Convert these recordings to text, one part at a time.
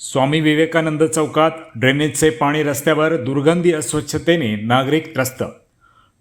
स्वामी विवेकानंद चौकात ड्रेनेजचे पाणी रस्त्यावर दुर्गंधी अस्वच्छतेने नागरिक त्रस्त.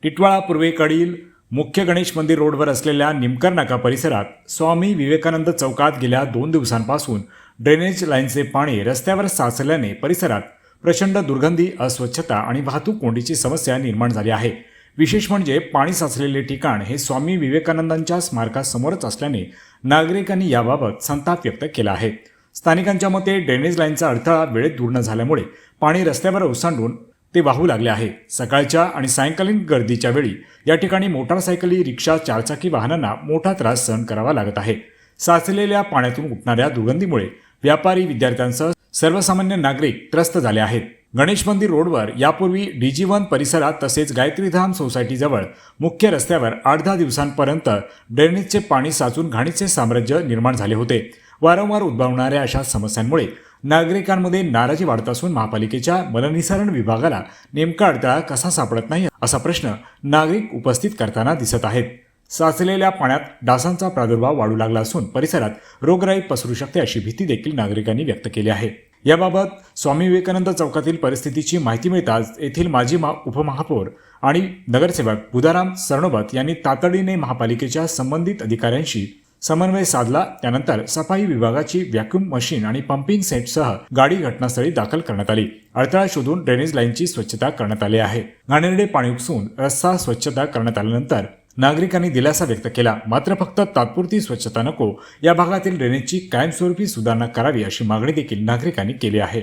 टिटवाळा पूर्वेकडील मुख्य गणेश मंदिर रोडवर असलेल्या निमकर नाका परिसरात स्वामी विवेकानंद चौकात गेल्या दोन दिवसांपासून ड्रेनेज लाईनचे पाणी रस्त्यावर साचल्याने परिसरात प्रचंड दुर्गंधी अस्वच्छता आणि वाहतूक कोंडीची समस्या निर्माण झाली आहे. विशेष म्हणजे पाणी साचलेले ठिकाण हे स्वामी विवेकानंदांच्या स्मारकासमोरच असल्याने नागरिकांनी याबाबत संताप व्यक्त केला आहे. स्थानिकांच्या मते ड्रेनेज लाईनचा अडथळा वेळेत दूर न झाल्यामुळे पाणी रस्त्यावर ओसांडून ते वाहू लागले आहे. सकाळच्या आणि सायंकालीन गर्दीच्या वेळी या ठिकाणी मोटारसायकली रिक्षा चारचाकी वाहनांना मोठा त्रास सहन करावा लागत आहे. साचलेल्या पाण्यातून उठणाऱ्या दुर्गंधीमुळे व्यापारी विद्यार्थ्यांसह सर्वसामान्य नागरिक त्रस्त झाले आहेत. गणेश मंदिर रोडवर यापूर्वी डीजी वन परिसरात तसेच गायत्रीधाम सोसायटीजवळ मुख्य रस्त्यावर आठ दहा दिवसांपर्यंत ड्रेनेजचे पाणी साचून घाणीचे साम्राज्य निर्माण झाले होते. वारंवार उद्भवणाऱ्या अशा समस्यांमुळे नागरिकांमध्ये नाराजी वाढत असून महापालिकेच्या मलनिसारण विभागाला नेमका अडथळा कसा सापडत नाही असा प्रश्न नागरिक उपस्थित करताना दिसत आहेत. साचलेल्या पाण्यात डासांचा प्रादुर्भाव वाढू लागला असून परिसरात रोगराई पसरू शकते अशी भीती देखील नागरिकांनी व्यक्त केली आहे. याबाबत स्वामी विवेकानंद चौकातील परिस्थितीची माहिती मिळताच येथील माजी मा उपमहापौर आणि नगरसेवक बुधाराम सरणोबत यांनी तातडीने महापालिकेच्या संबंधित अधिकाऱ्यांशी समन्वय साधला त्यानंतर सफाई विभागाची व्हॅक्युम मशीन आणि पंपिंग सेटसह गाडी घटनास्थळी दाखल करण्यात आली. अडथळा शोधून ड्रेनेज लाईनची स्वच्छता करण्यात आली आहे. घाणेरडे पाणी उपसून रस्ता स्वच्छता करण्यात आल्यानंतर नागरिकांनी दिलासा व्यक्त केला. मात्र फक्त तात्पुरती स्वच्छता नको या भागातील ड्रेनेजची कायमस्वरूपी सुधारणा करावी अशी मागणी देखील नागरिकांनी केली आहे.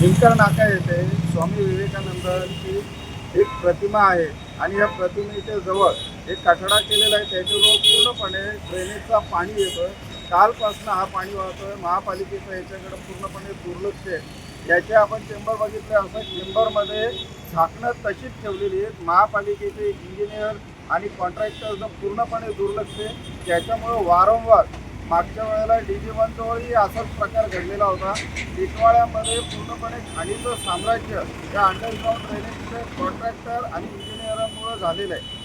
जिंकर नाका येथे स्वामी विवेकानंदांची एक प्रतिमा आहे आणि या प्रतिमेच्या जवळ एक कठडा केलेला आहे त्याच्यावर पूर्णपणे ड्रेनेजचा पाणी येतं कालपासून हा पाणी वाहतोय महापालिकेचं याच्याकडे पूर्णपणे दुर्लक्ष आहे. याचे आपण चेंबर बघितले असं चेंबरमध्ये झाकणं तशीच ठेवलेली आहेत. महापालिकेचे इंजिनियर आणि कॉन्ट्रॅक्टरचं पूर्णपणे दुर्लक्ष आहे. त्याच्यामुळं वारंवार मागच्या वेळेला डी जी वनजवळही असाच प्रकार घडलेला होता. टिटवाळ्यामध्ये पूर्णपणे खाणीचं साम्राज्य या अंडरग्राऊंड ड्रेनेजचे कॉन्ट्रॅक्टर आणि इंजिनियरांमुळं झालेलं आहे.